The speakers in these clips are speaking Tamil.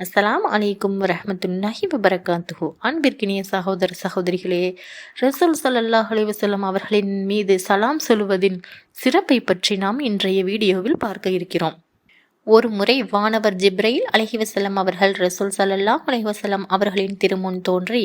அஸ்ஸலாம் அலைக்கும் வரஹமத்துல்லாஹி வபரகாத்துஹு. அன்பிற்கினிய சகோதர சகோதரிகளே ரசூல் சல்லாஹ் அலைவசல்லம் அவர்களின் மீது சலாம் சொல்வதின் சிறப்பை பற்றி நாம் இன்றைய வீடியோவில் பார்க்க இருக்கிறோம். ஒரு முறை வானவர் ஜிப்ரையில் அலஹிவசலம் அவர்கள் ரசூல் சல்லல்லாஹ் அலஹிவசலம் அவர்களின் திருமுன் தோன்றி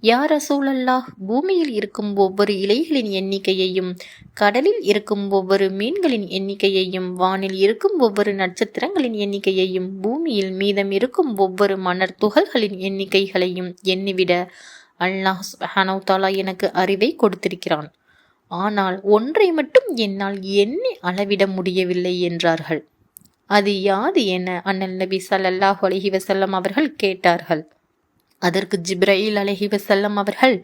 யார் ரசூல் அல்லாஹ் பூமியில் இருக்கும் ஒவ்வொரு இலைகளின் எண்ணிக்கையையும் கடலில் இருக்கும் ஒவ்வொரு மீன்களின் எண்ணிக்கையையும் வானில் இருக்கும் ஒவ்வொரு நட்சத்திரங்களின் எண்ணிக்கையையும் பூமியில் மீதம் இருக்கும் ஒவ்வொரு மணர் துகள்களின் எண்ணிக்கைகளையும் எண்ணிவிட அல்லாஹ் ஹனௌதாலா எனக்கு அறிவை கொடுத்திருக்கிறான். ஆனால் ஒன்றை மட்டும் என்னால் எண்ணி அளவிட முடியவில்லை என்றார்கள். அது யாது என அண்ணல் நபி சல்லாஹ் அலஹி வசல்லம் அவர்கள் கேட்டார்கள். அதற்கு ஜிப்ரயில் அலஹி வசல்லம் அவர்கள்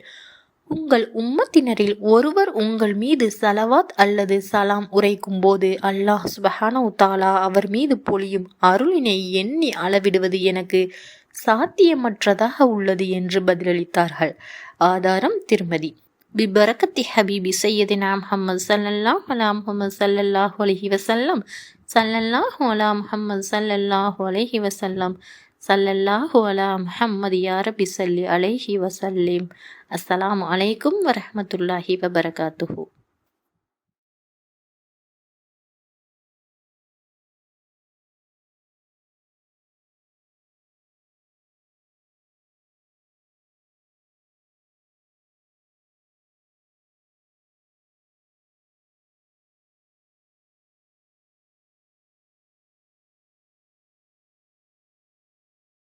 உங்கள் உம்மத்தினரில் ஒருவர் உங்கள் மீது சலவாத் அல்லது சலாம் உரைக்கும் போது அல்லாஹ் சுபஹான தாலா அவர் மீது பொழியும் அருளினை எண்ணி அளவிடுவது எனக்கு சாத்தியமற்றதாக உள்ளது என்று பதிலளித்தார்கள். ஆதாரம் திருமதி. பிபரக்கத்தி ஹபீபி சையதினா முஹம்மது சல்லல்லாஹ் அலா முஹம்மது சல்லல்லாஹ் அலஹி வசல்லம் சல்லல்லாஹ் அலா முஹம்மது சல்லல்லாஹ் அலஹி வசல்லம் சல்லல்லாஹ் அலா முஹம்மது யாரபி சல்லி அலைஹி வசல்லிம் அஸ்ஸலாம் அலைக்கும் வரஹமத்துல்லாஹி வபரகாத்துஹூ